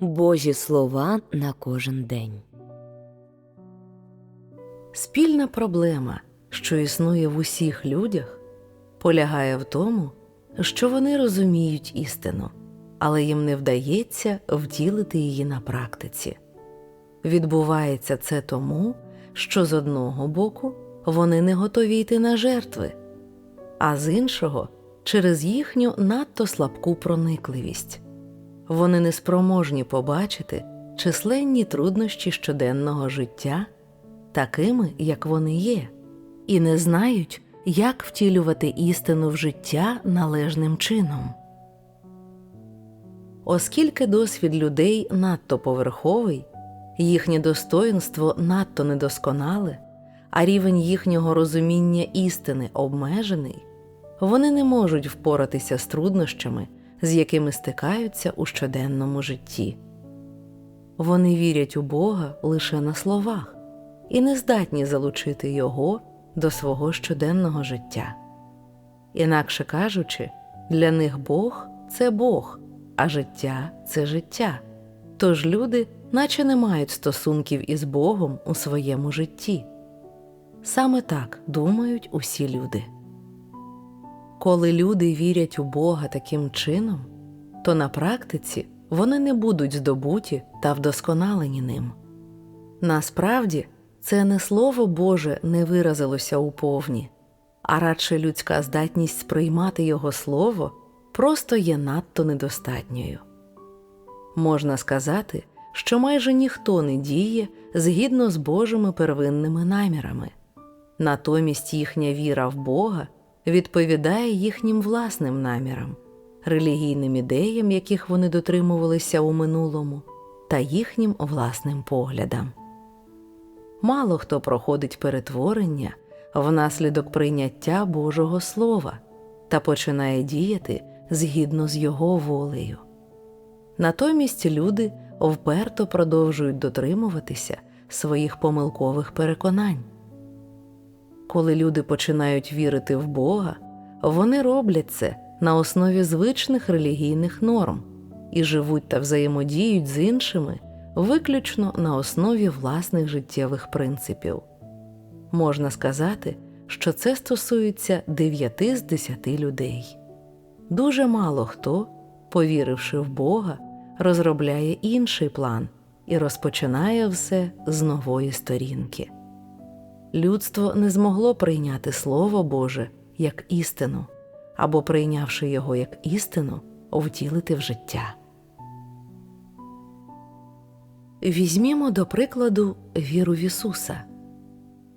Божі слова на кожен день. Спільна проблема, що існує в усіх людях, полягає в тому, що вони розуміють істину, але їм не вдається втілити її на практиці. Відбувається це тому, що з одного боку вони не готові йти на жертви, а з іншого через їхню надто слабку проникливість. Вони неспроможні побачити численні труднощі щоденного життя такими, як вони є, і не знають, як втілювати істину в життя належним чином. Оскільки досвід людей надто поверховий, їхнє достоїнство надто недосконале, а рівень їхнього розуміння істини обмежений, вони не можуть впоратися з труднощами, з якими стикаються у щоденному житті. Вони вірять у Бога лише на словах і не здатні залучити Його до свого щоденного життя. Інакше кажучи, для них Бог це Бог, а життя це життя. Тож люди, наче не мають стосунків із Богом у своєму житті. Саме так думають усі люди. Коли люди вірять у Бога таким чином, то на практиці вони не будуть здобуті та вдосконалені ним. Насправді, це не слово Боже не виразилося у повні, а радше людська здатність сприймати Його слово просто є надто недостатньою. Можна сказати, що майже ніхто не діє згідно з Божими первинними намірами, натомість їхня віра в Бога відповідає їхнім власним намірам, релігійним ідеям, яких вони дотримувалися у минулому, та їхнім власним поглядам. Мало хто проходить перетворення внаслідок прийняття Божого Слова та починає діяти згідно з Його волею. Натомість люди вперто продовжують дотримуватися своїх помилкових переконань. Коли люди починають вірити в Бога, вони роблять це на основі звичних релігійних норм і живуть та взаємодіють з іншими виключно на основі власних життєвих принципів. Можна сказати, що це стосується 9 з 10 людей. Дуже мало хто, повіривши в Бога, розробляє інший план і розпочинає все з нової сторінки. Людство не змогло прийняти Слово Боже як істину або, прийнявши його як істину, втілити в життя. Візьмімо до прикладу віру в Ісуса.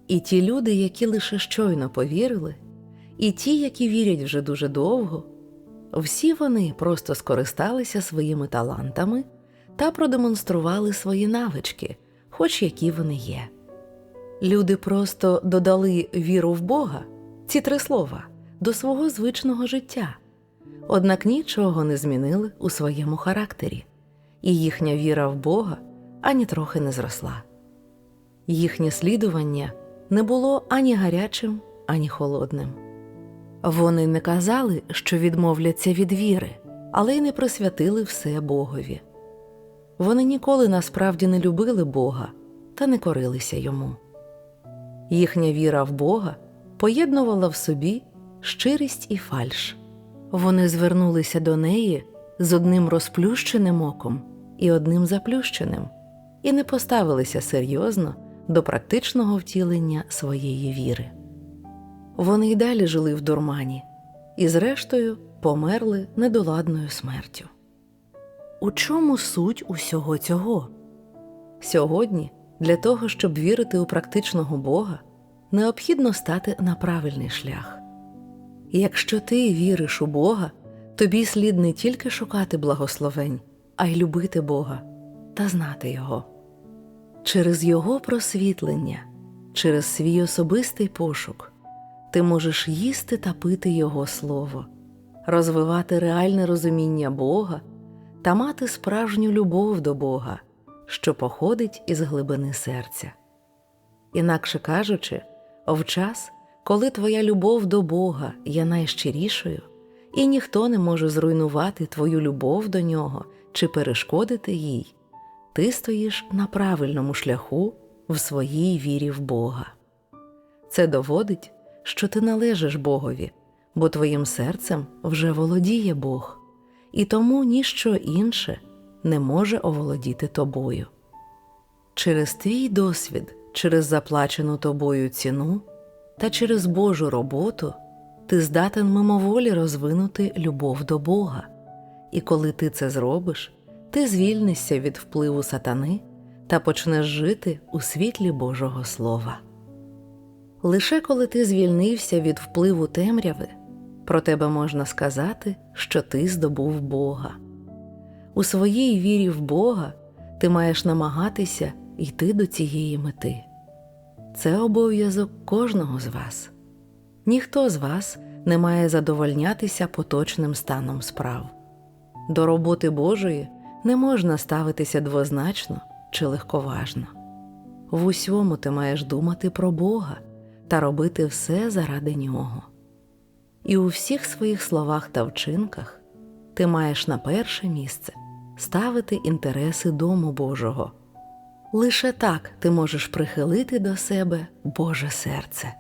І ті люди, які лише щойно повірили, і ті, які вірять вже дуже довго, всі вони просто скористалися своїми талантами та продемонстрували свої навички, хоч які вони є. Люди просто додали віру в Бога, ці три слова, до свого звичного життя, однак нічого не змінили у своєму характері, і їхня віра в Бога ані трохи не зросла. Їхнє слідування не було ані гарячим, ані холодним. Вони не казали, що відмовляться від віри, але й не присвятили все Богові. Вони ніколи насправді не любили Бога та не корилися йому. Їхня віра в Бога поєднувала в собі щирість і фальш. Вони звернулися до неї з одним розплющеним оком і одним заплющеним, і не поставилися серйозно до практичного втілення своєї віри. Вони й далі жили в дурмані і, зрештою, померли недоладною смертю. У чому суть усього цього? Сьогодні, для того, щоб вірити у практичного Бога, необхідно стати на правильний шлях. Якщо ти віриш у Бога, тобі слід не тільки шукати благословень, а й любити Бога та знати Його. Через Його просвітлення, через свій особистий пошук, ти можеш їсти та пити Його Слово, розвивати реальне розуміння Бога та мати справжню любов до Бога, що походить із глибини серця. Інакше кажучи, в час, коли твоя любов до Бога є найщирішою, і ніхто не може зруйнувати твою любов до нього чи перешкодити їй, ти стоїш на правильному шляху в своїй вірі в Бога. Це доводить, що ти належиш Богові, бо твоїм серцем вже володіє Бог, і тому ніщо інше не може оволодіти тобою. Через твій досвід, через заплачену тобою ціну та через Божу роботу ти здатен мимоволі розвинути любов до Бога, і коли ти це зробиш, ти звільнишся від впливу сатани та почнеш жити у світлі Божого Слова. Лише коли ти звільнився від впливу темряви, про тебе можна сказати, що ти здобув Бога. У своїй вірі в Бога ти маєш намагатися йти до цієї мети. Це обов'язок кожного з вас. Ніхто з вас не має задовольнятися поточним станом справ. До роботи Божої не можна ставитися двозначно чи легковажно. В усьому ти маєш думати про Бога та робити все заради нього. І у всіх своїх словах та вчинках ти маєш на перше місце ставити інтереси Дому Божого. Лише так ти можеш прихилити до себе Боже серце.